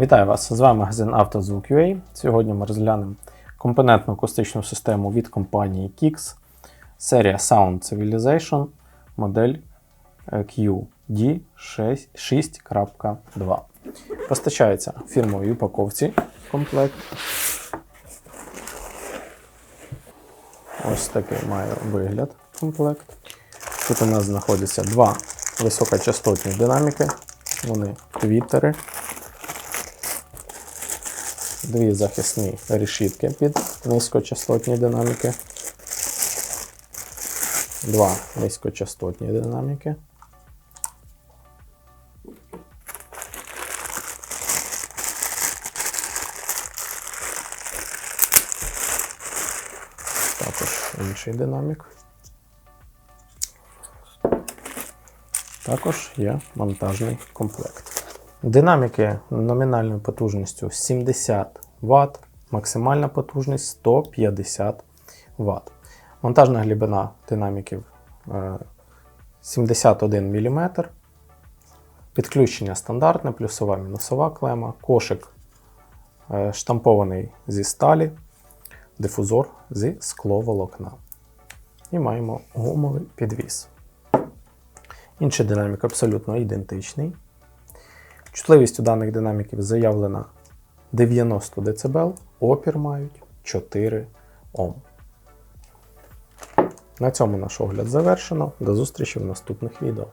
Вітаю вас! З вами магазин «Автозвук.UA». Сьогодні ми розглянемо компонентну акустичну систему від компанії Kix, серія Sound Civilization, модель е, QD6.2. Постачається в упаковці комплект. Ось такий має вигляд комплект. Тут у нас знаходяться два високочастотні динаміки, вони твіттери дві захисні решітки під низькочастотні динаміки, два низькочастотні динаміки. Також інший динамік. Також є монтажний комплект. Динаміки номінальною потужністю 70 Вт, максимальна потужність 150 Вт. Монтажна глибина динаміків е, 71 мм. Підключення стандартне, плюсова мінусова клема, кошик е, штампований зі сталі, дифузор зі скловолокна. І маємо гумовий підвіс. Інший динамік абсолютно ідентичний. Чутливість у даних динаміків заявлена 90 дБ, опір мають 4 Ом. На цьому наш огляд завершено. До зустрічі в наступних відео.